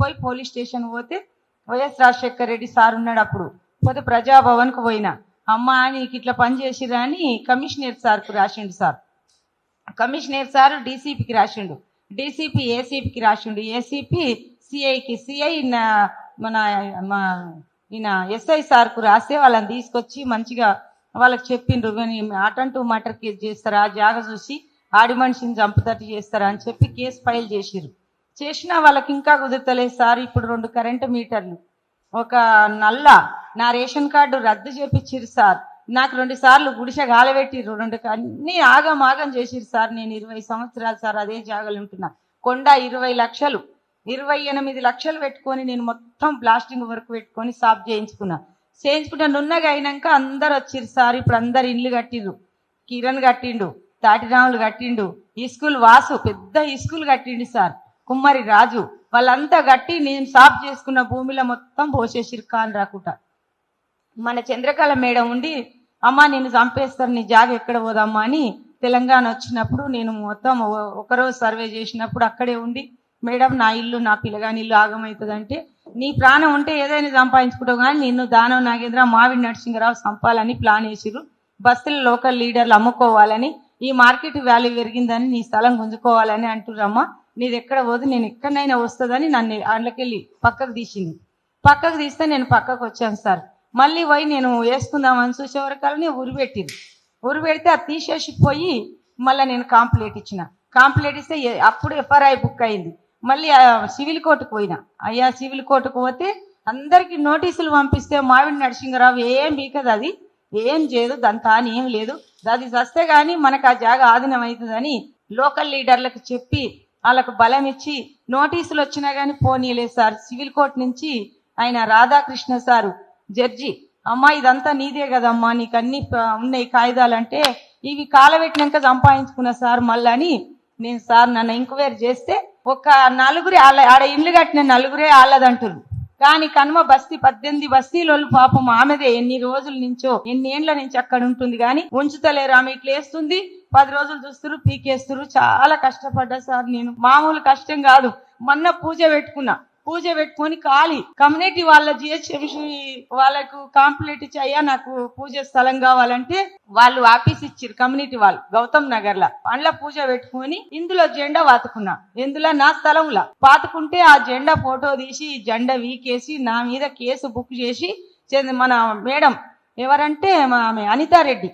పోయి police station పోతే YS Rajasekhar Reddy sir ఉన్నాడు అప్పుడు. పోతే ప్రజాభవన్కు పోయినా. అమ్మా నీకు ఇట్లా పని చేసిరా అని కమిషనర్ సార్కు రాసిండు సార్. కమిషనర్ సార్ డీసీపీకి రాసిండు. డీసీపీ ఏసీపీకి రాసిండు. ఏసీపీ సిఐకి సిఐ మన మా ఈయన ఎస్ఐ సార్కు రాస్తే వాళ్ళని తీసుకొచ్చి మంచిగా వాళ్ళకి చెప్పిండ్రు. కానీ అటంటూ మటర్ కేసు చేస్తారా? జాగ చూసి ఆడి మనిషిని చంపుతట్టు చేస్తారా? అని చెప్పి కేసు ఫైల్ చేసిర్రు. చేసినా వాళ్ళకి ఇంకా కుదరతలేదు సార్. ఇప్పుడు రెండు కరెంటు మీటర్లు. ఒక నల్ల నా రేషన్ కార్డు రద్దు చేపించిర్రు సార్. నాకు రెండు సార్లు గుడిసె గాలబెట్టిరు రెండు అన్ని ఆగం ఆగం చేసిర్రు సార్ నేను ఇరవై సంవత్సరాలు సార్ అదే జాగలు ఉంటున్నా. కొండ ఇరవై లక్షలు. ఇరవై ఎనిమిది లక్షలు పెట్టుకొని నేను మొత్తం బ్లాస్టింగ్ వర్క్ పెట్టుకొని సాఫ్ చేయించుకున్నా. చేయించుకుంటే నున్నగా అయినాక అందరు వచ్చిరు సార్. ఇప్పుడు అందరు ఇల్లు కట్టిర్రు. కిరణ్ కట్టిండు తాటిరాములు కట్టిండు ఈ స్కూల్ వాసు పెద్ద ఈ స్కూల్ కట్టిండు సార్. కుమ్మరి రాజు. వాళ్ళంతా కట్టి నేను సాఫ్ చేసుకున్న భూమిలో మొత్తం పోసేసిరు కాని రాకుండా మన చంద్రకళ మేడం ఉండి అమ్మా నేను చంపేస్తాను నీ జాగ ఎక్కడ పోదమ్మా అని తెలంగాణ వచ్చినప్పుడు నేను మొత్తం ఒకరోజు సర్వే చేసినప్పుడు అక్కడే ఉండి మేడం నా ఇల్లు నా పిల్లగాని ఇల్లు ఆగమవుతుందంటే నీ ప్రాణం ఉంటే ఏదైనా సంపాదించుకుంటావు కానీ నిన్ను దానం నాగేంద్ర మావిడి నరసింహరావు చంపాలని ప్లాన్ వేసిరు బస్సుల లోకల్ లీడర్లు అమ్ముకోవాలని ఈ మార్కెట్ వాల్యూ పెరిగిందని నీ స్థలం గుంజుకోవాలని అంటుర్రమ్మా. నీది ఎక్కడ పోదు నేను ఎక్కడైనా వస్తుందని నన్ను అందులోకెళ్ళి పక్కకు తీసింది. పక్కకు తీస్తే నేను పక్కకు వచ్చాను సార్. మళ్ళీ పోయి నేను వేసుకుందామని చూసేవరకాలని ఉరి పెట్టింది. అది తీసేసి పోయి మళ్ళీ నేను కాంప్లైంట్ ఇచ్చిన. కాంప్లైంట్ ఇస్తే అప్పుడు ఎఫ్ఆర్ఐ బుక్ అయింది. మళ్ళీ ఆ సివిల్ కోర్టుకు పోయినా. అయ్యా సివిల్ కోర్టుకు పోతే అందరికి నోటీసులు పంపిస్తే మావిడి నరసింహరావు ఏం బీకదు అది. ఏం చేయదు దాని అని ఏం లేదు. అది వస్తే కానీ మనకు ఆ జాగా ఆధీనం అవుతుందని లోకల్ లీడర్లకు చెప్పి వాళ్ళకు బలం ఇచ్చి నోటీసులు వచ్చినా గానీ పోనీలే సార్. సివిల్ కోర్ట్ నుంచి ఆయన రాధాకృష్ణ సారు జడ్జి అమ్మా ఇదంతా నీదే కదమ్మా నీకు అన్ని ఉన్నాయి కాగితాలు అంటే ఇవి కాలబెట్టినాక సంపాదించుకున్న సార్ మళ్ళీ అని నేను సార్ నన్ను ఎంక్వైరీ చేస్తే ఒక నలుగురే ఆళ్ళ ఆడ ఇల్లు కట్టిన నలుగురే ఆళ్ళదంటారు కానీ కనుమ బస్తీ పద్దెనిమిది బస్తీలోళ్ళు పాపం ఆమెదే. ఎన్ని రోజుల నుంచో ఎన్ని ఏండ్ల నుంచి అక్కడ ఉంటుంది కానీ ఉంచుతలేరు. ఆమె ఇట్లా వేస్తుంది పది రోజులు చూస్తున్నారు పీకేస్తున్నారు. చాలా కష్టపడ్డా సార్ నేను. మామూలు కష్టం కాదు. మొన్న పూజ పెట్టుకున్నా. పూజ పెట్టుకొని ఖాళీ. కమ్యూనిటీ వాళ్ళ జిహెచ్ఎంసీ వాళ్ళకు కాంప్లీట్ ఇచ్చి అయ్యా నాకు పూజ స్థలం కావాలంటే వాళ్ళు ఆఫీస్ ఇచ్చిర్రు కమ్యూనిటీ వాళ్ళు గౌతమ్ నగర్ లా అందులో పూజ పెట్టుకొని ఇందులో జెండా వాతుకున్నా. ఇందులో నా స్థలంలా. పాతుకుంటే ఆ జెండా ఫోటో తీసి జెండా వీకేసి నా మీద కేసు బుక్ చేసి మన మేడం ఎవరంటే మా ఆమె అనితారెడ్డి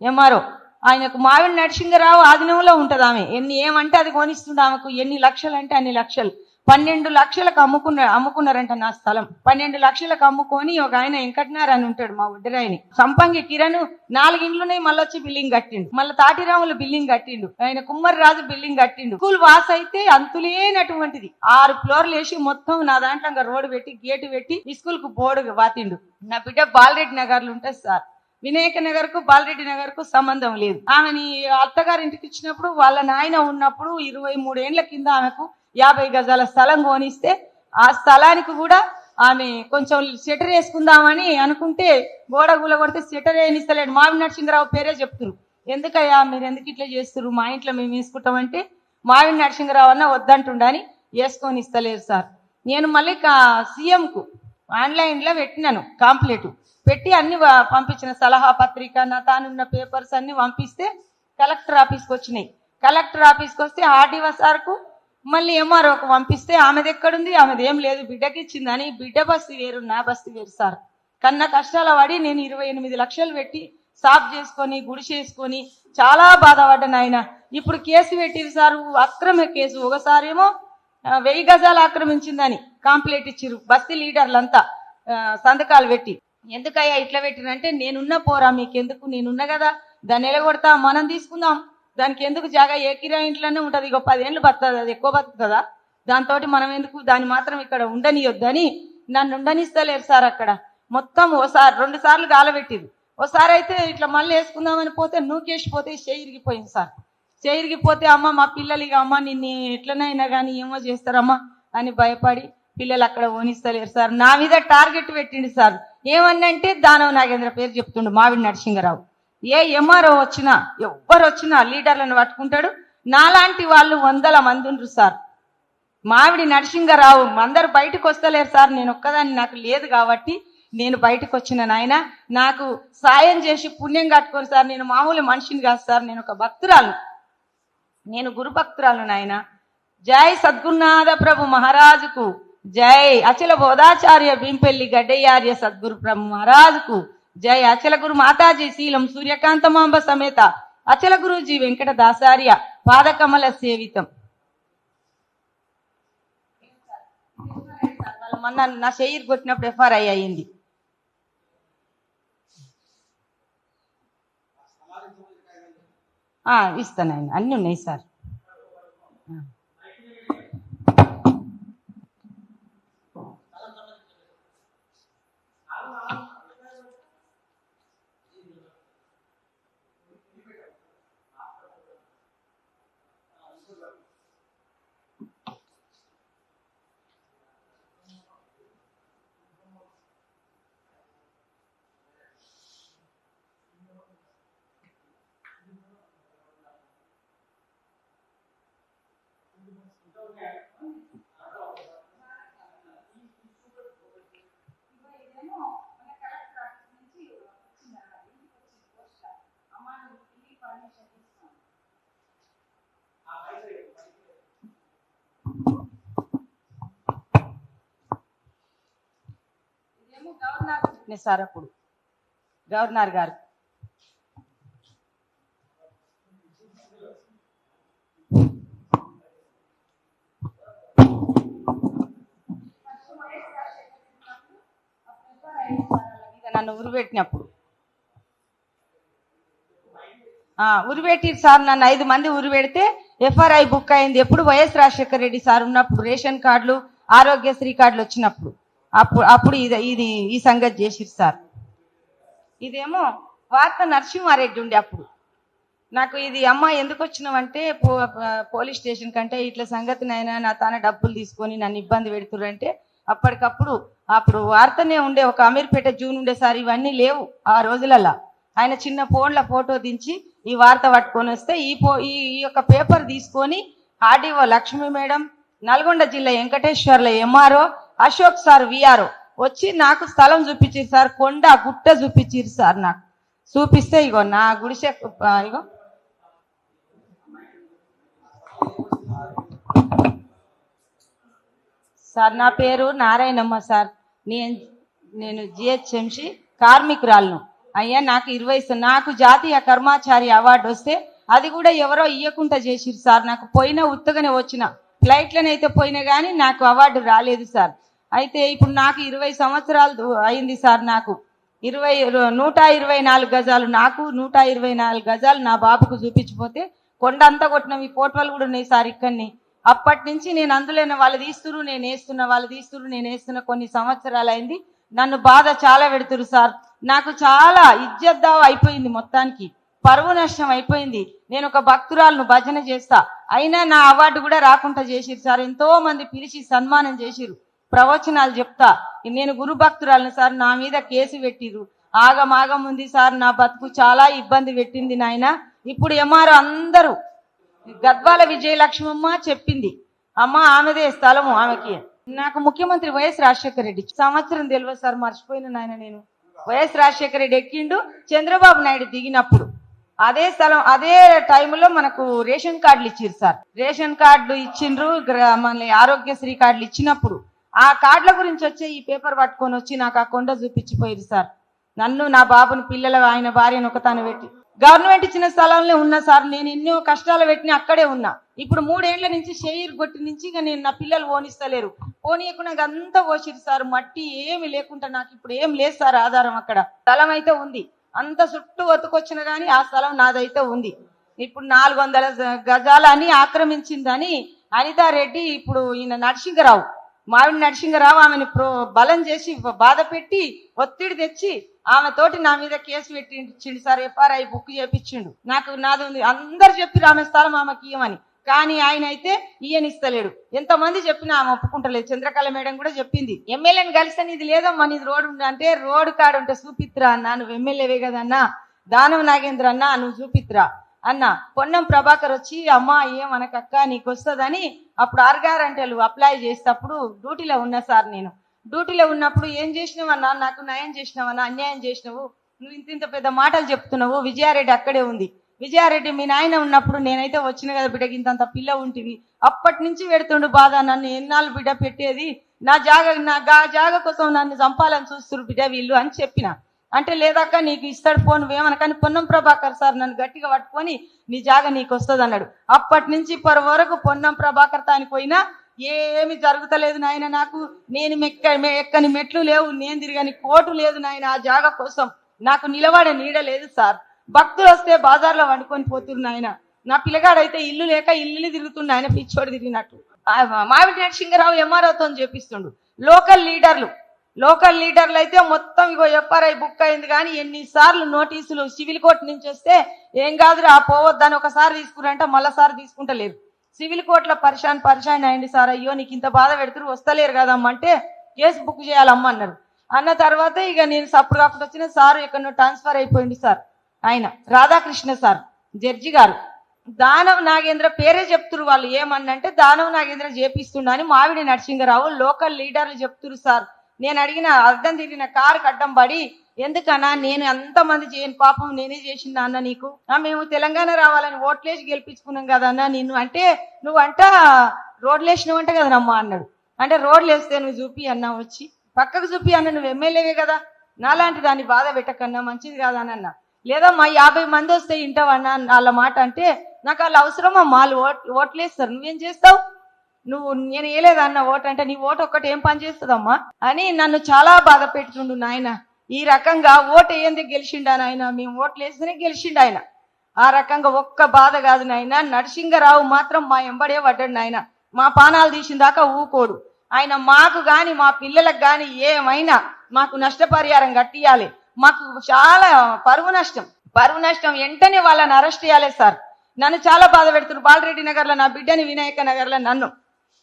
ఎంఆర్ఓ. ఆయనకు మావిడి నరసింహరావు ఆధీనంలో ఉంటది ఆమె. ఎన్ని ఏమంటే అది కొనిస్తుంది ఆమెకు. ఎన్ని లక్షలు అంటే అన్ని లక్షలు. పన్నెండు లక్షలకు అమ్ముకున్న అమ్ముకున్నారంట నా స్థలం. పన్నెండు లక్షలకు అమ్ముకొని ఒక ఆయన వెంకటనార్ అని ఉంటాడు మా ఉడ్డరాయని సంపంగి కిరణ్ నాలుగు మళ్ళీ వచ్చి బిల్డింగ్ కట్టిండు. మళ్ళీ తాటిరాములు బిల్డింగ్ కట్టిండు. ఆయన కుమ్మరి రాజు బిల్డింగ్ కట్టిండు. స్కూల్ వాస్ అయితే అంతులేనటువంటిది. ఆరు ఫ్లోర్లు వేసి మొత్తం నా దాంట్లో ఇంకా రోడ్డు పెట్టి గేటు పెట్టి ఈ స్కూల్కు బోర్డు వాతిండు. నా బిడ్డ బాలరెడ్డి నగర్లు ఉంటుంది సార్. వినాయక నగర్కు బాలరెడ్డి నగర్కు సంబంధం లేదు. ఆమెని అత్తగారింటికి ఇచ్చినప్పుడు వాళ్ళ నాయన ఉన్నప్పుడు ఇరవై మూడేండ్ల కింద ఆమెకు యాభై గజాల స్థలం కోనిస్తే ఆ స్థలానికి కూడా ఆమె కొంచెం సెటర్ వేసుకుందామని అనుకుంటే గోడ గుల కొడితే సెటర్ వేయనిస్తలేడు. మావి నరసింహరావు పేరే చెప్తున్నారు ఎందుకయ్యా మీరు ఎందుకు ఇట్లా చేస్తున్నారు మా ఇంట్లో మేము వేసుకుంటామంటే మావి నరసింహరావు అన్న వద్దంటుండని వేసుకొని ఇస్తలేరు సార్. నేను మళ్ళీ సీఎంకు ఆన్లైన్లో పెట్టినాను కాంప్లీట్. పెట్టి అన్ని పంపించిన సలహా పత్రిక నా తానున్న పేపర్స్ అన్ని పంపిస్తే కలెక్టర్ ఆఫీస్కి వచ్చినాయి. కలెక్టర్ ఆఫీస్కి వస్తే ఆర్డీఓ సార్కు మళ్ళీ ఎంఆర్ఓకి పంపిస్తే ఆమెది ఎక్కడుంది ఆమెది ఏం లేదు. బిడ్డకి ఇచ్చిందని బిడ్డ బస్తి వేరు నా బస్తి వేరు సార్. కన్న కష్టాల పడి నేను ఇరవై ఎనిమిది లక్షలు పెట్టి సాఫ్ చేసుకొని గుడి చేసుకొని చాలా బాధపడ్డాను ఆయన ఇప్పుడు కేసు పెట్టిరు సార్ అక్రమ కేసు. ఒకసారేమో వెయ్యి గజాలు ఆక్రమించిందని కాంప్లైంట్ ఇచ్చిర్రు బస్తీ లీడర్లంతా సంతకాలు పెట్టి. ఎందుకయ్యా ఇట్లా పెట్టినంటే నేనున్న పోరా మీకెందుకు? నేనున్నా కదా. దాన్ని ఎలగొడతా మనం తీసుకుందాం. దానికి ఎందుకు జాగా? ఏ కిరా ఇంట్లోనే ఉంటుంది. ఇక పదేళ్ళు బతుంది అది ఎక్కువ బతుకుతుందా దాంతో మనం ఎందుకు దాన్ని మాత్రం ఇక్కడ ఉండనియొద్దని నన్ను ఉండనిస్తలేరు సార్ అక్కడ. మొత్తం ఓసారి రెండు సార్లు గాలబెట్టింది ఓసారి అయితే ఇట్లా మళ్ళీ వేసుకుందామని పోతే నూకేసిపోతే చేయిరిగిపోయింది సార్. చేయిరిగిపోతే అమ్మ మా పిల్లలు ఇక అమ్మ నిన్ను ఎట్లనైనా కానీ ఏమో చేస్తారమ్మా అని భయపడి పిల్లలు అక్కడ ఓనిస్తలేరు సార్. నా మీద టార్గెట్ పెట్టిండు సార్. ఏమన్నంటే దానవ నాగేంద్ర పేరు చెప్తుండు మావిడి నరసింహరావు. ఏ ఎంఆర్ఓ వచ్చినా ఎవ్వరు వచ్చినా లీడర్లను పట్టుకుంటాడు. నాలాంటి వాళ్ళు వందల మంది ఉండరు సార్. మావిడి నరసింహరావు అందరు బయటకు వస్తలేరు సార్. నేను ఒక్కదాన్ని నాకు లేదు కాబట్టి నేను బయటకు వచ్చిన నాయన నాకు సాయం చేసి పుణ్యం కట్టుకొని సార్. నేను మామూలు మనిషిని కాదు సార్. నేను ఒక భక్తురాలు. నేను గురు భక్తురాలు నాయన. జై సద్గురునాథ ప్రభు మహారాజుకు జై అచల బోధాచార్య భీంపెల్లి గడ్డయ్యార్య సద్గురు బ్రహ్మ మహారాజుకు. జై అచల గురు మాతాజీ శీలం సూర్యకాంతమాంబ సమేత. అచల గురుజీ వెంకట దాసార్య పాదకమల సేవితం. మొన్న నా షెయిర్ కొట్టినప్పుడు ఎఫ్ఆర్ఐ అయ్యింది. ఇస్తానండి అన్నీ ఉన్నాయి సార్. సార్ అప్పుడు గవర్నర్ గారు మీద నన్ను ఉరిపెట్టినప్పుడు. ఉరిపెట్టిరు సార్ నన్ను ఐదు మంది ఉరిపెడితే ఎఫ్ఆర్ఐ బుక్ అయింది. ఎప్పుడు వైఎస్ రాజశేఖర రెడ్డి సార్ ఉన్నప్పుడు రేషన్ కార్డులు ఆరోగ్యశ్రీ కార్డులు వచ్చినప్పుడు. అప్పుడు అప్పుడు ఇది ఇది ఈ సంగతి చేసిరు సార్. ఇదేమో వార్త నరసింహారెడ్డి ఉండే అప్పుడు. నాకు ఇది అమ్మ ఎందుకు వచ్చినావంటే పో పోలీస్ స్టేషన్ కంటే ఇట్లా సంగతి నైనా నా తాన డబ్బులు తీసుకొని నన్ను ఇబ్బంది పెడుతురంటే అప్పటికప్పుడు అప్పుడు వార్తనే ఉండే ఒక అమీర్పేట జూన్ ఉండే సార్ ఇవన్నీ లేవు ఆ రోజులలో ఆయన చిన్న ఫోన్ల ఫోటో దించి ఈ వార్త పట్టుకొని వస్తే ఈ పో ఈ ఈ యొక్క పేపర్ తీసుకొని ఆర్డీఓ లక్ష్మి మేడం నల్గొండ జిల్లా వెంకటేశ్వర్ల ఎంఆర్ఓ అశోక్ సార్ విఆర్ఓ వచ్చి నాకు స్థలం చూపించారు సార్ కొండ గుట్ట చూపించారు సార్ నాకు. చూపిస్తే ఇగో నా గుడిసె ఇగో సార్ నా పేరు నారాయణమ్మ సార్. నేను నేను జిహెచ్ఎంసి కార్మికురాలను. అయ్యా నాకు ఇరవై నాకు జాతీయ కర్మాచారి అవార్డు వస్తే అది కూడా ఎవరో ఇయ్యకుండా చేసిరు సార్. నాకు పోయిన ఉత్తగానే వచ్చిన. ఫ్లైట్లనైతే పోయినా కానీ నాకు అవార్డు రాలేదు సార్. అయితే ఇప్పుడు నాకు ఇరవై సంవత్సరాలు అయింది సార్ నాకు. ఇరవై నూట ఇరవై నాలుగు గజాలు నాకు నూట ఇరవై నాలుగు గజాలు నా బాబుకు చూపించిపోతే కొండ అంతా కొట్టినవి ఈ ఫోటోలు కూడా ఉన్నాయి సార్ ఇక్కడిని. అప్పటి నుంచి నేను అందులోనే వాళ్ళు తీస్తురు నేను వేస్తున్న వాళ్ళు తీస్తురు నేను వేస్తున్న కొన్ని సంవత్సరాలు అయింది నన్ను బాధ చాలా పెడుతురు సార్. నాకు చాలా ఇజ్జద్దావ అయిపోయింది మొత్తానికి. పరువు నష్టం అయిపోయింది. నేను ఒక భక్తురాలను భజన చేస్తా. అయినా నా అవార్డు కూడా రాకుండా చేసిరు సార్. ఎంతో మంది పిలిచి సన్మానం చేసిరు ప్రవచనాలు చెప్తా. నేను గురు భక్తురాలను సార్ నా మీద కేసు పెట్టిరు ఆగమాగం ఉంది సార్ నా బతుకు చాలా ఇబ్బంది పెట్టింది నాయన. ఇప్పుడు ఎంఆర్ఓ అందరూ గద్వాల విజయలక్ష్మమ్మ చెప్పింది. అమ్మ ఆమెదే స్థలము ఆమెకి. నాకు ముఖ్యమంత్రి వైఎస్ రాజశేఖర రెడ్డి సంవత్సరం తెలియదు సార్ మర్చిపోయిన నాయన నేను. వైఎస్ రాజశేఖర రెడ్డి ఎక్కిండు చంద్రబాబు నాయుడు దిగినప్పుడు. అదే స్థలం అదే టైంలో మనకు రేషన్ కార్డులు ఇచ్చారు సార్. రేషన్ కార్డులు ఇచ్చిండ్రు గ్ర- మన ఆరోగ్యశ్రీ కార్డులు ఇచ్చినప్పుడు. ఆ కార్డుల గురించి వచ్చే ఈ పేపర్ పట్టుకొని వచ్చి నాకు ఆ కొండ చూపించిపోయారు సార్. నన్ను నా బాబుని పిల్లల ఆయన భార్యను ఒకతాను పెట్టి. గవర్నమెంట్ ఇచ్చిన స్థలంలో ఉన్నా సార్ నేను ఎన్నో కష్టాలు పెట్టిన అక్కడే ఉన్నా. ఇప్పుడు మూడేళ్ళ నుంచి షేర్ కొట్టి నుంచి ఇక నేను నా పిల్లలు ఓనిస్తలేరు పోనీయకుండా నాకు అంతా పోసిరు సార్ మట్టి ఏమి లేకుండా నాకు ఇప్పుడు ఏం లేదు సార్ ఆధారం అక్కడ. స్థలం అయితే ఉంది. అంత చుట్టూ వతుకొచ్చిన కానీ ఆ స్థలం నాదైతే ఉంది. ఇప్పుడు నాలుగు వందల గజాలని ఆక్రమించిందని అనితారెడ్డి ఇప్పుడు ఈయన నరసింహరావు మావిడి నరసింహరావు ఆమెను బలం చేసి బాధ పెట్టి ఒత్తిడి తెచ్చి ఆమె తోటి నా మీద కేసు పెట్టించిండు సార్ ఎఫ్ఆర్ఐ బుక్ చేపించిండు. నాకు నాది ఉంది. అందరు చెప్పిరు ఆమె స్థలం ఆమెకి ఇయ్యమని కానీ ఆయన అయితే ఈయనిస్తలేడు ఎంతమంది చెప్పినా ఆమె ఒప్పుకుంటలేదు. చంద్రకళ మేడం కూడా చెప్పింది. ఎమ్మెల్యేని కలిస్తే ఇది లేదమ్మా నీది రోడ్డు ఉంది అంటే రోడ్డు కాడు ఉంటే చూపిత్రా అన్నా. నువ్వు ఎమ్మెల్యేవే కదన్నా. దానం నాగేంద్ర అన్నా నువ్వు చూపిత్రా. అన్న పొన్నం ప్రభాకర్ వచ్చి అమ్మా ఏమనకక్క నీకు వస్తుందని అప్పుడు ఆర్గారంటలు అప్లై చేసేటప్పుడు డ్యూటీలో ఉన్నా సార్ నేను. డ్యూటీలో ఉన్నప్పుడు ఏం చేసినావన్నా నాకు న్యాయం చేసినావన్నా అన్యాయం చేసినావు. నువ్వు ఇంత ఇంత పెద్ద మాటలు చెప్తున్నావు. విజయారెడ్డి అక్కడే ఉంది. విజయారెడ్డి మీ నాయన ఉన్నప్పుడు నేనైతే వచ్చిన కదా బిడ్డకి ఇంతంత పిల్ల ఉంటివి. అప్పటి నుంచి పెడుతుండు బాధ నన్ను ఎన్నాళ్ళు బిడ్డ పెట్టేది? నా జాగ నా గా- జాగ కోసం నన్ను చంపాలని చూస్తురు బిడ్డ వీళ్ళు అని చెప్పిన. అంటే లేదక్క నీకు ఇస్తాడు ఫోన్ ఏమనకని పొన్నం ప్రభాకర్ సార్ నన్ను గట్టిగా పట్టుకొని నీ జాగ నీకు వస్తుంది అన్నాడు అప్పటి నుంచి ఇప్పటి వరకు పొన్నం ప్రభాకర్ తాని పోయినా ఏమి జరుగుతలేదు నాయన నాకు. నేను మెక్క ఎక్కని మెట్లు లేవు నేను తిరగని కోటు లేదు నాయన ఆ జాగ కోసం. నాకు నిలబడే నీడ లేదు సార్. భక్తులు వస్తే బాజార్లో వండుకొని పోతురు నాయన. నా పిల్లగాడైతే ఇల్లు లేక ఇల్లుని తిరుగుతుండు ఆయన పిచ్చోడు తిరిగినట్టు. ఆ మావిడి నరసింహరావు ఎంఆర్ఓతో చెప్పిస్తుండు లోకల్ లీడర్లు. లోకల్ లీడర్లు అయితే మొత్తం ఇగో ఎఫ్ఆర్ఐ బుక్ అయింది కానీ ఎన్నిసార్లు నోటీసులు సివిల్ కోర్టు నుంచి వస్తే ఏం కాదురా పోవద్దని ఒకసారి తీసుకురంటే మళ్ళీసారి తీసుకుంటలేరు. సివిల్ కోర్టులో పరిశాన్ పరిశాన్ అయింది సార్ అయ్యో నీకు ఇంత బాధ పెడుతురు వస్తలేరు కదమ్మ అంటే కేసు బుక్ చేయాలమ్మా అన్నారు. అన్న తర్వాత ఇక నేను సప్పుడు కాకుండా వచ్చిన సార్ ఇక్కడ ట్రాన్స్ఫర్ అయిపోయింది సార్ ఆయన రాధాకృష్ణ సార్ జడ్జి గారు. దానవ నాగేంద్ర పేరే చెప్తురు వాళ్ళు ఏమన్నంటే దానవ నాగేంద్ర చేపిస్తుండని మావిడి నరసింహరావు లోకల్ లీడర్లు చెప్తురు సార్. నేను అడిగిన అర్థం తిరిగిన కారు కడ్డం పడి ఎందుకన్నా నేను అంతమంది చేయను పాపం నేనే చేసిందా అన్న నీకు? ఆ, మేము తెలంగాణ రావాలని ఓట్లేసి గెలిపించుకున్నాం కదా నిన్ను. అంటే నువ్వు అంట రోడ్లు వేసినవంట కదనమ్మా అన్నాడు. అంటే రోడ్లు వేస్తే నువ్వు చూపి అన్న వచ్చి పక్కకు చూపి అన్న నువ్వు ఎమ్మెల్యేవే కదా నాలాంటి దాన్ని బాధ పెట్టకన్నా మంచిది కాదా అన్న. లేదమ్మా యాభై మంది వస్తే ఇంటవన్నా వాళ్ళ మాట అంటే నాకు వాళ్ళు అవసరమా వాళ్ళు ఓట్ ఓట్లేస్తారు నువ్వేం చేస్తావు? నువ్వు నేను వేయలేదన్న ఓటు? అంటే నీ ఓటు ఒక్కటి ఏం పని చేస్తుందమ్మా? అని నన్ను చాలా బాధ పెట్టుండు నాయన. ఈ రకంగా ఓటు ఏంది గెలిచిండా నాయన? మేము ఓట్లు వేస్తేనే గెలిచిండు ఆయన. ఆ రకంగా ఒక్క బాధ కాదు నాయన. నరసింగరావు మాత్రం మా ఎంబడే పడ్డాడు నాయన. మా పానాలు తీసిన దాకా ఊకోడు. ఆయన మాకు గాని మా పిల్లలకు గాని ఏమైనా మాకు నష్టపరిహారం కట్టియాలి. మాకు చాలా పరువు నష్టం. పరువు నష్టం వెంటనే వాళ్ళని అరెస్ట్ చేయాలి సార్. నన్ను చాలా బాధ పెడుతున్నారు బాలరెడ్డి నగర్లో నా బిడ్డని వినాయక నగర్లో నన్ను.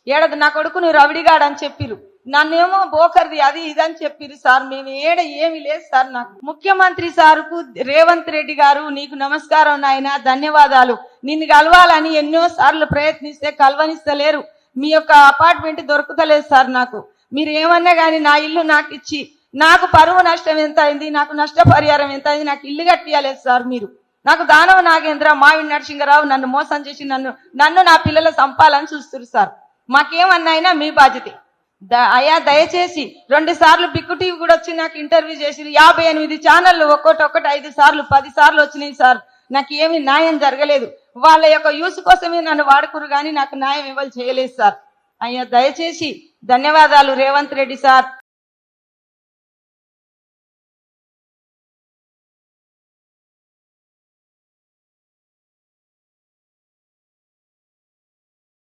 ఏడది నా కొడుకుని రవిడిగాడని అని చెప్పిరు. నన్నేమో బోకర్ది అది ఇది అని చెప్పిరు సార్. మేము ఏడ ఏమి లేదు సార్ నాకు. ముఖ్యమంత్రి సార్కు రేవంత్ రెడ్డి గారు నీకు నమస్కారం నాయన ధన్యవాదాలు. నిన్ను కలవాలని ఎన్నో సార్లు ప్రయత్నిస్తే కలవనిస్తలేరు. మీ యొక్క అపార్ట్మెంట్ దొరుకుతలేదు సార్ నాకు. మీరు ఏమన్నా కానీ నా ఇల్లు నాకు ఇచ్చి నాకు పరువు నష్టం ఎంత అయింది నాకు నష్టపరిహారం ఎంత అయింది నాకు ఇల్లు కట్టియాలేదు సార్ మీరు. నాకు దానవ నాగేంద్ర మావిడి నరసింహరావు నన్ను మోసం చేసి నన్ను నన్ను నా పిల్లల సంపాలని చూస్తున్నారు సార్. మాకేమన్నాయినా మీ బాధ్యతే. ద- అయ్యా దయచేసి రెండు సార్లు బిక్కు టీవీ కూడా వచ్చి నాకు ఇంటర్వ్యూ చేసి యాభై ఎనిమిది ఛానళ్ళు ఒక్కొక్కటి ఒక్కటి ఐదు సార్లు పది సార్లు వచ్చినాయి సార్. నాకు ఏమి న్యాయం జరగలేదు. వాళ్ళ యొక్క యూస్ కోసమే నన్ను వాడుకురు కానీ నాకు న్యాయం ఇవ్వాలి చేయలేదు సార్. అయ్యా దయచేసి ధన్యవాదాలు రేవంత్ రెడ్డి సార్.